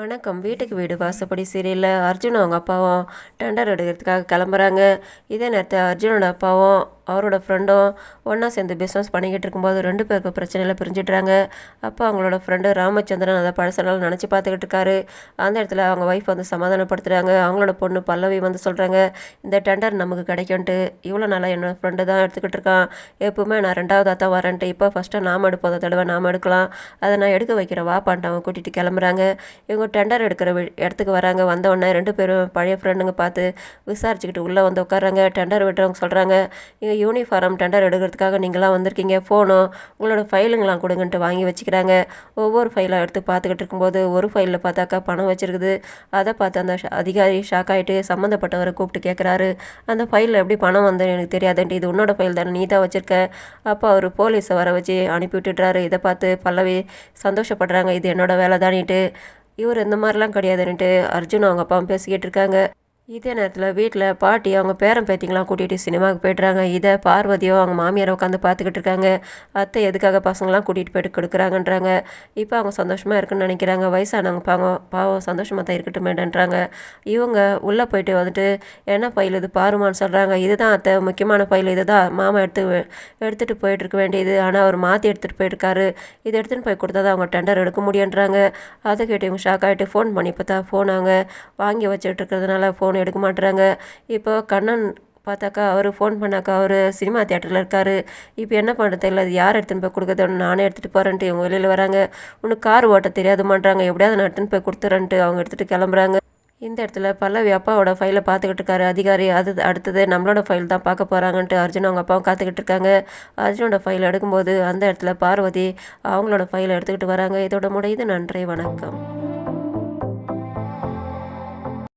வணக்கம். வீட்டுக்கு வீடு வாசப்படி சீரியலில் அர்ஜுன் அவங்க அப்பாவும் டெண்டர் எடுக்கிறதுக்காக கிளம்புறாங்க. இதே நேரத்தில் அர்ஜுனோட அப்பாவும் அவரோட ஃப்ரெண்டும் ஒன்றா சேர்ந்து பிஸ்னஸ் பண்ணிக்கிட்டு இருக்கும்போது ரெண்டு பேருக்கு பிரச்சனையில் பிரிஞ்சிடுறாங்க. அப்போ அவங்களோட ஃப்ரெண்டு ராமச்சந்திரன் அதை பழசனால் நினச்சி பார்த்துக்கிட்டு இருக்காரு. அந்த இடத்துல அவங்க ஒய்ஃப் வந்து சமாதானப்படுத்துகிறாங்க அவங்களோட பொண்ணு பல்லவி வந்து சொல்கிறாங்க இந்த டெண்டர் நமக்கு கிடைக்கும்ன்ட்டு இவ்வளோ நாளாக என்னோட ஃப்ரெண்டு தான் எடுத்துக்கிட்டு இருக்கான். எப்பவுமே நான் ரெண்டாவதாக தான் வரேன்ட்டு. இப்போ ஃபஸ்ட்டாக நாம் எடுப்போம். அந்த தடவை நாம் எடுக்கலாம். அதை நான் எடுக்க வைக்கிற வாப்பான்ட்டு அவங்க கூட்டிகிட்டு கிளம்புறாங்க. இவங்க டெண்டர் எடுக்கிற வி- இடத்துக்கு வராங்க. வந்தவொடனே ரெண்டு பேரும் பழைய ஃப்ரெண்டுங்க பார்த்து விசாரிச்சுக்கிட்டு உள்ளே வந்து உட்காராங்க டெண்டர் விட்டுறவங்க சொல்கிறாங்க இங்கே யூனிஃபார்ம் டெண்டர் எடுக்கிறதுக்காக நீங்களாம் வந்திருக்கீங்க. ஃபோனும் உங்களோட ஃபைலுங்களாம் கொடுங்கன்ட்டு வாங்கி வச்சுக்கிறாங்க. ஒவ்வொரு ஃபைலாக எடுத்து பார்த்துக்கிட்டு இருக்கும்போது ஒரு ஃபைலில் பார்த்தாக்கா பணம் வச்சுருக்குது. அதை பார்த்து அந்த அதிகாரி ஷாக் ஆகிட்டு சம்மந்தப்பட்டவரை கூப்பிட்டு கேட்குறாரு அந்த ஃபைலில் எப்படி பணம் வந்து எனக்கு தெரியாதுன்ட்டு இது உன்னோட ஃபைல் தானே நீ தான் வச்சுருக்க. அப்போ அவர் போலீஸை வர வச்சு அனுப்பி விட்டுட்றாரு. இதை பார்த்து பல்லவி சந்தோஷப்படுறாங்க. இது என்னோட வேலை தானிட்டு இவர் இந்த மாதிரிலாம் கிடையாதுன்ட்டு அர்ஜுன் அவங்க அப்பாவும் பேசிக்கிட்டு இருக்காங்க. இதே நேரத்தில் வீட்டில் பாட்டி அவங்க பேரன் பேத்திங்களாம் கூட்டிகிட்டு சினிமாவுக்கு போய்ட்றாங்க. இதை பார்வதியோ அவங்க மாமியாரை உட்காந்து பார்த்துக்கிட்டு இருக்காங்க. அத்தை எதுக்காக பசங்களாம் கூட்டிகிட்டு போயிட்டு கொடுக்குறாங்கன்றாங்க. இப்போ அவங்க சந்தோஷமாக இருக்குன்னு நினைக்கிறாங்க. வயசானவங்க பாவம் பாவம் சந்தோஷமாக தான் இருக்கட்டுமேன்றாங்க. இவங்க உள்ளே போயிட்டு வந்துட்டு என்ன பயில் இது? பாருமான்னு சொல்கிறாங்க இதுதான் அத்தை. முக்கியமான ஃபைல் இதுதான் மாமா எடுத்து எடுத்துகிட்டு போயிட்டு இருக்க வேண்டியது. ஆனால் அவர் மாற்றி எடுத்துகிட்டு போயிருக்காரு. இதை எடுத்துகிட்டு போய் கொடுத்தா தான் அவங்க டெண்டர் எடுக்க முடியுன்றாங்க அதை கேட்டு இவங்க ஷாக் ஆகிட்டு ஃபோன் பண்ணி பார்த்தா ஃபோன் அவங்க வாங்கி வச்சுட்டு இருக்கிறதுனால ஃபோன் எடுக்க மாட்டுறாங்க இப்போ கண்ணன் பார்த்தாக்கா அவர் ஃபோன் பண்ணாக்கா அவர் சினிமா தியேட்டரில் இருக்கார். இப்போ என்ன பண்ணுறது தெரியல அது யார் எடுத்துன்னு போய் கொடுக்குறது? நானே எடுத்துகிட்டு போகிறேன்ட்டு இவங்க வெளியில் வராங்க. உனக்கு கார் ஓட்ட தெரியாது பண்ணுறாங்க எப்படியாவது நான் எடுத்துன்னு போய் கொடுத்துறேன்ட்டு அவங்க எடுத்துகிட்டு கிளம்புறாங்க. இந்த இடத்துல பல்லவி அப்பாவோட ஃபைலை பார்த்துக்கிட்டு இருக்காரு. அதிகாரி அது அடுத்தது நம்மளோட ஃபைல் தான் பார்க்க போகிறாங்கன்ட்டு அர்ஜுன் அவங்க அப்பாவும் காத்துக்கிட்டு இருக்காங்க. அர்ஜுனோட ஃபைல் எடுக்கும்போது அந்த இடத்துல பார்வதி அவங்களோட ஃபைலை எடுத்துக்கிட்டு வராங்க. இதோட முடியுது நன்றி வணக்கம்.